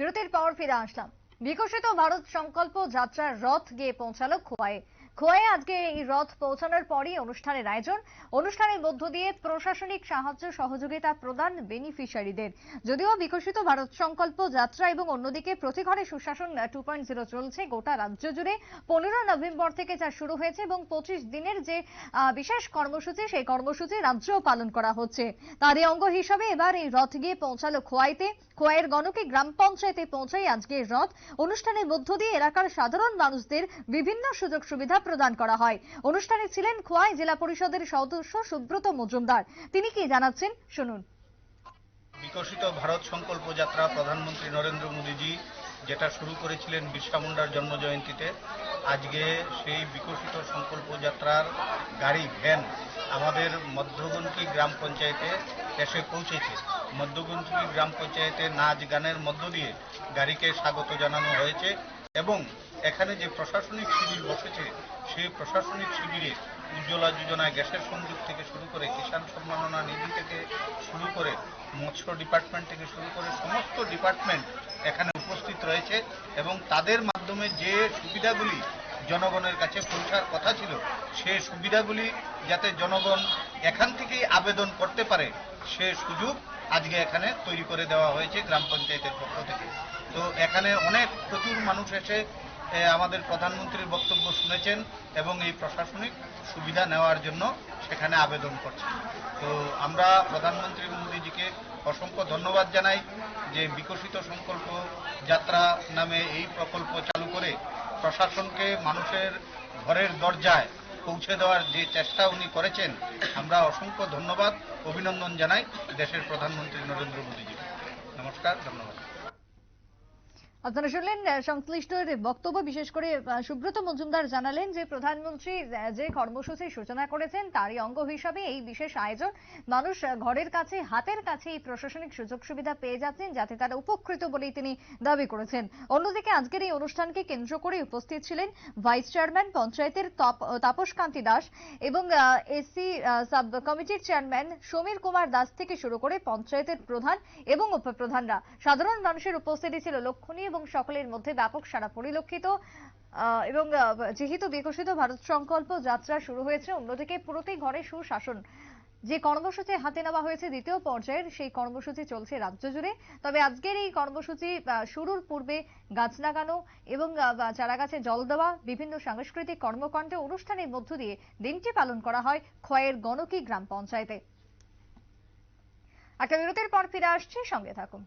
বিরতির পর ফিরে আসলাম। বিকশিত ভারত সংকল্প যাত্রার রথ গিয়ে পৌঁছালো খোয়াইয়ে খোয়াইয়ে আজকে এই রথ পৌঁছানোর পরই অনুষ্ঠানের আয়োজন। অনুষ্ঠানের মধ্য দিয়ে প্রশাসনিক সাহায্য, সহযোগিতা প্রদান বেনিফিশিয়ারিদের। যদিও বিকশিত ভারত সংকল্প যাত্রা এবং অন্যদিকে প্রতি ঘরে সুশাসন টু পয়েন্ট জিরো চলছে, গোটা রাজ্য জুড়ে পনেরো নভেম্বর থেকে যা শুরু হয়েছে এবং পঁচিশ দিনের যে বিশেষ কর্মসূচি, সেই কর্মসূচি রাজ্যেও পালন করা হচ্ছে। তারই অঙ্গ হিসাবে এবার এই রথ গিয়ে পৌঁছালো খোয়াইতে। খোয়াইয়ের গণকে গ্রাম পঞ্চায়েতে পৌঁছায় আজকের রথ। অনুষ্ঠানের মধ্য দিয়ে এলাকার সাধারণ মানুষদের বিভিন্ন সুযোগ সুবিধা প্রদান করা হয়। অনুষ্ঠানে ছিলেন খোয়াই জেলা পরিষদের সদস্য সুব্রত মজুমদার। তিনি কি জানাচ্ছেন? শুনুন। বিকশিত ভারত সংকল্প যাত্রা প্রধানমন্ত্রী নরেন্দ্র মোদীজি, যেটা শুরু করেছিলেন বিরসা মুন্ডার জন্মজয়ন্তীতে, আজকে সেই বিকশিত সংকল্প যাত্রার গাড়ি, ভ্যান আমাদের মধ্যগন্তি গ্রাম পঞ্চায়েতে এসে পৌঁছেছে। মধ্যগন্তি গ্রাম পঞ্চায়েতে নাচ গানের মধ্য দিয়ে গাড়িকে স্বাগত জানানো হয়েছে। এবং এখানে যে প্রশাসনিক শিবির বসেছে, সেই প্রশাসনিক শিবিরে উজ্জ্বলা যোজনায় গ্যাসের সংযোগ থেকে শুরু করে কিষাণ সম্মাননা নিধি থেকে শুরু করে মৎস্য ডিপার্টমেন্ট থেকে শুরু করে সমস্ত ডিপার্টমেন্ট এখানে উপস্থিত রয়েছে এবং তাদের মাধ্যমে যে সুবিধাগুলি জনগণের কাছে পৌঁছার কথা ছিল সে সুবিধাগুলি যাতে জনগণ এখান থেকেই আবেদন করতে পারে, সে সুযোগ আজকে এখানে তৈরি করে দেওয়া হয়েছে গ্রাম পঞ্চায়েতের পক্ষ থেকে। তো এখানে অনেক প্রচুর মানুষ এসে আমাদের প্রধানমন্ত্রীর বক্তব্য শুনেছেন এবং এই প্রশাসনিক সুবিধা নেওয়ার জন্য সেখানে আবেদন করছেন। তো আমরা প্রধানমন্ত্রী মোদীজিকে অসংখ্য ধন্যবাদ জানাই যে বিকশিত সংকল্প যাত্রা নামে এই প্রকল্প চালু করে প্রশাসনকে মানুষের ঘরের দরজায় পৌঁছে দেওয়ার যে চেষ্টা উনি করেছেন, আমরা অসংখ্য ধন্যবাদ, অভিনন্দন জানাই দেশের প্রধানমন্ত্রী নরেন্দ্র মোদীজিকে। নমস্কার, ধন্যবাদ। আপনারা শুনলেন সংশ্লিষ্টর বক্তব্য, বিশেষ করে সুব্রত মজুমদার জানালেন যে, প্রধানমন্ত্রী যে কর্মসূচির সূচনা করেছেন, তারই অঙ্গ হিসাবে এই বিশেষ আয়োজন মানুষ ঘরের কাছে, হাতের কাছে এই প্রশাসনিক সুযোগ সুবিধা পেয়ে যাচ্ছেন, যাতে তারা উপকৃত বলেই তিনি দাবি করেছেন। অন্যদিকে আজকের এই অনুষ্ঠানকে কেন্দ্র করে উপস্থিত ছিলেন ভাইস চেয়ারম্যান, পঞ্চায়েতের তপ- তাপস কান্তি দাস এবং এসসি সাব কমিটির চেয়ারম্যান সমীর কুমার দাস থেকে শুরু করে পঞ্চায়েতের প্রধান এবং উপপ্রধানরা। সাধারণ মানুষের উপস্থিতি ছিল লক্ষণীয়। এবং সকলের মধ্যে ব্যাপক সারা পরিলক্ষিত। এবং যেহেতু বিকশিত ভারত সংকল্প যাত্রা শুরু হয়েছে, অন্যদিকে প্রতি ঘরে সুশাসন। যে কর্মসূচি হাতে নেওয়া হয়েছে দ্বিতীয় পর্যায়ের, সেই কর্মসূচি চলছে রাজ্য জুড়ে। তবে আজকের এই কর্মসূচি শুরুর পূর্বে গাছ লাগানো এবং চারা গাছে জল দেওয়া, বিভিন্ন সাংস্কৃতিক কর্মকাণ্ড অনুষ্ঠানের মধ্য দিয়ে দিনটি পালন করা হয় খয়ের গণকি গ্রাম পঞ্চায়েতে। একটা বিরতির পর ফিরে আসছি, সঙ্গে থাকুন।